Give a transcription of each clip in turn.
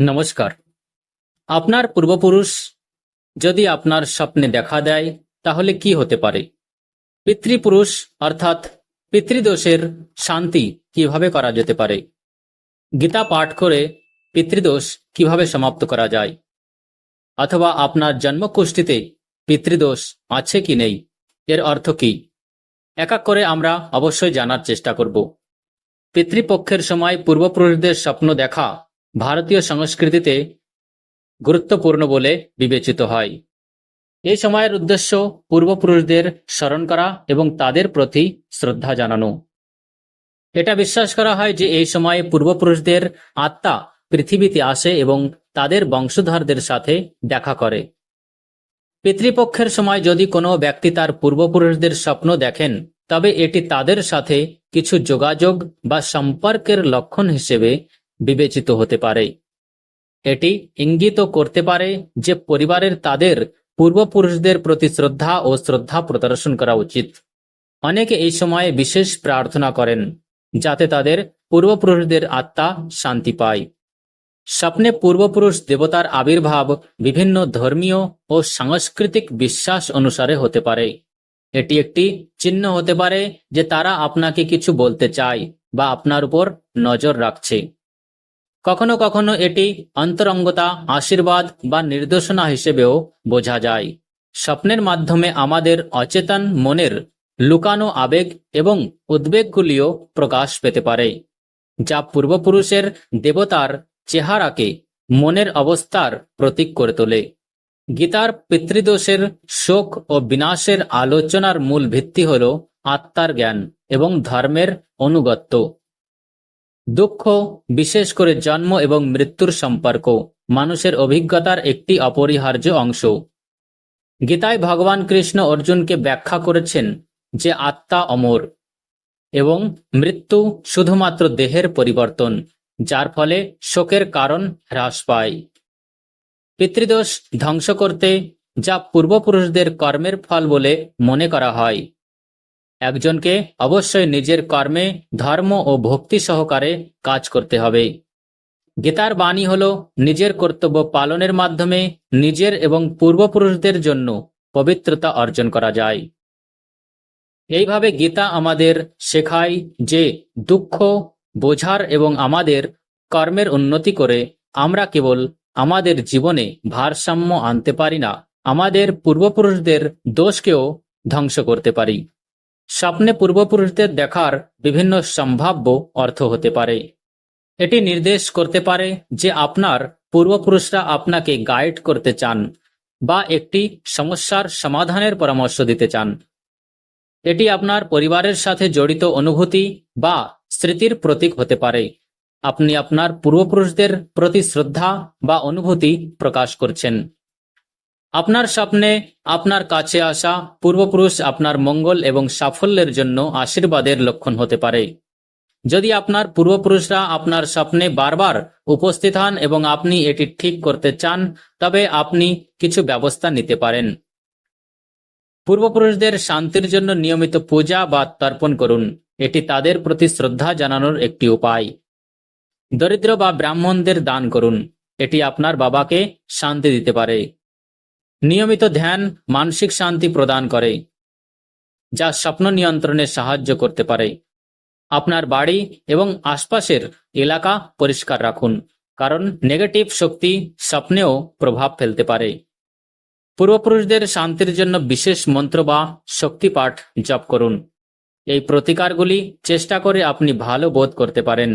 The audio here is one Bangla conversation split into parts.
নমস্কার। আপনার পূর্বপুরুষ যদি আপনার স্বপ্নে দেখা দেয়, তাহলে কি হতে পারে? পিতৃপুরুষ অর্থাৎ পিতৃদোষের শান্তি কীভাবে করা যেতে পারে? গীতা পাঠ করে পিতৃদোষ কীভাবে সমাপ্ত করা যায়? অথবা আপনার জন্মকুষ্ঠিতে পিতৃদোষ আছে কি নেই? এর অর্থ কি? এক এক করে আমরা অবশ্যই জানার চেষ্টা করব। পিতৃপক্ষের সময় পূর্বপুরুষদের স্বপ্ন দেখা ভারতীয় সংস্কৃতিতে গুরুত্বপূর্ণ বলে বিবেচিত হয়। এই সময়ের উদ্দেশ্য পূর্বপুরুষদের স্মরণ করা এবং তাদের প্রতি শ্রদ্ধা জানানো। এটা বিশ্বাস করা হয় যে এই সময়ে পূর্বপুরুষদের আত্মা পৃথিবীতে আসে এবং তাদের বংশধরদের সাথে দেখা করে। পিতৃপক্ষের সময় যদি কোনো ব্যক্তি তার পূর্বপুরুষদের স্বপ্ন দেখেন, তবে এটি তাদের সাথে কিছু যোগাযোগ বা সম্পর্কের লক্ষণ হিসেবে বিবেচিত হতে পারে। এটি ইঙ্গিত করতে পারে যে পরিবারের তাদের পূর্বপুরুষদের প্রতি শ্রদ্ধা ও শ্রদ্ধা প্রদর্শন করা উচিত। অনেকে এই সময়ে বিশেষ প্রার্থনা করেন, যাতে তাদের পূর্বপুরুষদের আত্মা শান্তি পায়। স্বপ্নে পূর্বপুরুষ দেবতার আবির্ভাব বিভিন্ন ধর্মীয় ও সাংস্কৃতিক বিশ্বাস অনুসারে হতে পারে। এটি একটি চিহ্ন হতে পারে যে তারা আপনাকে কিছু বলতে চায় বা আপনার উপর নজর রাখছে। কখনো কখনো এটি অন্তরঙ্গতা, আশীর্বাদ বা নির্দেশনা হিসেবেও বোঝা যায়। স্বপ্নের মাধ্যমে আমাদের অচেতন মনের লুকানো আবেগ এবং উদ্বেগগুলিও প্রকাশ পেতে পারে, যা পূর্বপুরুষের দেবতার চেহারাকে মনের অবস্থার প্রতীক করে তোলে। গীতার পিতৃদোষের শোক ও বিনাশের আলোচনার মূল ভিত্তি হল আত্মার জ্ঞান এবং ধর্মের অনুগত্য। দুঃখ, বিশেষ করে জন্ম এবং মৃত্যুর সম্পর্ক, মানুষের অভিজ্ঞতার একটি অপরিহার্য অংশ। গীতায় ভগবান কৃষ্ণ অর্জুনকে ব্যাখ্যা করেছেন যে আত্মা অমর এবং মৃত্যু শুধুমাত্র দেহের পরিবর্তন, যার ফলে শোকের কারণ হ্রাস পায়। পিতৃদোষ ধ্বংস করতে যা পূর্বপুরুষদের কর্মের ফল বলে মনে করা হয়। একজনকে অবশ্যই নিজের কর্মে, ধর্ম ও ভক্তি সহকারে কাজ করতে হবে। গীতার বাণী হল নিজের কর্তব্য পালনের মাধ্যমে নিজের এবং পূর্বপুরুষদের জন্য পবিত্রতা অর্জন করা যায়। এইভাবে গীতা আমাদের শেখায় যে দুঃখ, বোঝার এবং আমাদের কর্মের উন্নতি করে আমরা কেবল আমাদের জীবনে ভারসাম্য আনতে পারি না, আমাদের পূর্বপুরুষদের দোষকেও ধ্বংস করতে পারি। স্বপ্নে পূর্বপুরুষদের দেখার বিভিন্ন সম্ভাব্য অর্থ হতে পারে। এটি নির্দেশ করতে পারে যে আপনার পূর্বপুরুষরা আপনাকে গাইড করতে চান বা একটি সমস্যার সমাধানের পরামর্শ দিতে চান। এটি আপনার পরিবারের সাথে জড়িত অনুভূতি বা স্মৃতির প্রতীক হতে পারে। আপনি আপনার পূর্বপুরুষদের প্রতি শ্রদ্ধা বা অনুভূতি প্রকাশ করছেন। আপনার স্বপ্নে আপনার কাছে আসা পূর্বপুরুষ আপনার মঙ্গল এবং সাফল্যের জন্য আশীর্বাদের লক্ষণ হতে পারে। যদি আপনার পূর্বপুরুষরা আপনার স্বপ্নে বারবার উপস্থিত হন এবং আপনি এটি ঠিক করতে চান, তবে আপনি কিছু ব্যবস্থা নিতে পারেন। পূর্বপুরুষদের শান্তির জন্য নিয়মিত পূজা বা তর্পণ করুন। এটি তাদের প্রতি শ্রদ্ধা জানানোর একটি উপায়। দরিদ্র বা ব্রাহ্মণদের দান করুন। এটি আপনার বাবাকে শান্তি দিতে পারে। নিয়মিত ধ্যান মানসিক শান্তি প্রদান করে, যা স্বপ্ন নিয়ন্ত্রণে সাহায্য করতে পারে। আপনার বাড়ি এবং আশপাশের এলাকা পরিষ্কার রাখুন, কারণ নেগেটিভ শক্তি স্বপ্নেও প্রভাব ফেলতে পারে। পূর্বপুরুষদের শান্তির জন্য বিশেষ মন্ত্র বা শক্তিপাঠ জপ করুন। এই প্রতিকারগুলি চেষ্টা করে আপনি ভালো বোধ করতে পারেন।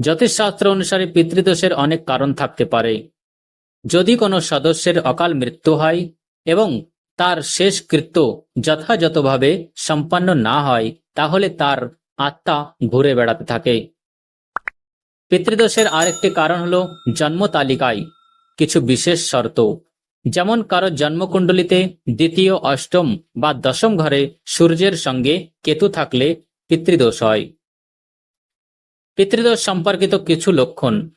জ্যোতিষশাস্ত্র অনুসারে পিতৃদোষের অনেক কারণ থাকতে পারে। যদি কোনো সদস্যের অকাল মৃত্যু হয় এবং তার শেষ কৃত্য যথাযথভাবে সম্পন্ন না হয়, তাহলে তার আত্মা ঘুরে বেড়াতে থাকে। পিতৃদোষের আরেকটি কারণ হল জন্ম তালিকায় কিছু বিশেষ শর্ত। যেমন কারও জন্মকুণ্ডলিতে দ্বিতীয়, অষ্টম বা দশম ঘরে সূর্যের সঙ্গে কেতু থাকলে পিতৃদোষ হয়। পিতৃদোষ সম্পর্কিত কিছু লক্ষণ।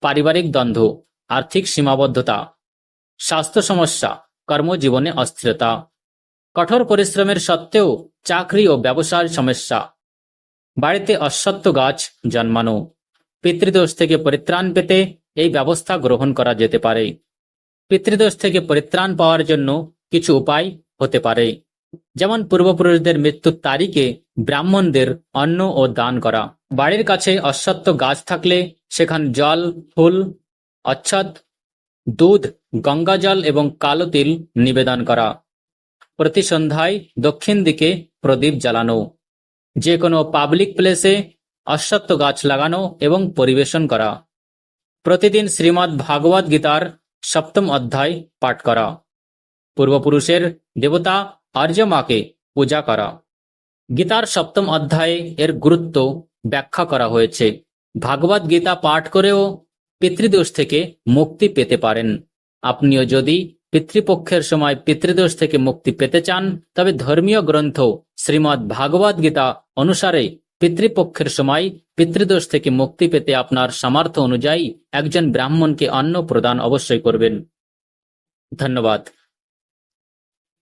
পারিবারিক দ্বন্দ্ব। আর্থিক সীমাবদ্ধতা, স্বাস্থ্য সমস্যা, কর্মজীবনে অস্থিরতা, কঠোর পরিশ্রমের সত্ত্বেও চাকরি ও ব্যবসার সমস্যা। বাড়িতে অশ্বত্থ গাছ জন্মানো, পিতৃদোষ থেকে পরিত্রাণ পেতে এই ব্যবস্থা গ্রহণ করা যেতে পারে। পিতৃদোষ থেকে পরিত্রাণ পাওয়ার জন্য কিছু উপায় হতে পারে। যেমন পূর্বপুরুষদের মৃত্যুর তারিখে ব্রাহ্মণদের অন্ন ও দান করা। বাড়ির কাছে অশ্বত্থ গাছ থাকলে সেখানে জল, ফুল অচ্ছদ, দুধ গঙ্গাজল এবং কালো তিল নিবেদন করা। প্রতি সন্ধ্যায় দক্ষিণ দিকে প্রদীপ জ্বালানো। যে কোনো পাবলিক প্লেসে অশ্বত্থ গাছ লাগানো এবং পরিবেশন করা। প্রতিদিন শ্রীমদ্ ভাগবত গীতার সপ্তম অধ্যায় পাঠ করা। পূর্বপুরুষের দেবতা আর্যমাকে পূজা করা। গীতার সপ্তম অধ্যায়ে এর গুরুত্ব ব্যাখ্যা করা হয়েছে। ভাগবত গীতা পাঠ করেও পিতৃদোষ থেকে মুক্তি পেতে পারেন। আপনিও যদি পিতৃপক্ষের সময় পিতৃদোষ থেকে মুক্তি পেতে চান, তবে ধর্মীয় গ্রন্থ শ্রীমদ্ ভাগবত গীতা অনুসারে পিতৃপক্ষের সময় পিতৃদোষ থেকে মুক্তি পেতে আপনার সামর্থ্য অনুযায়ী একজন ব্রাহ্মণকে অন্ন প্রদান অবশ্যই করবেন। ধন্যবাদ।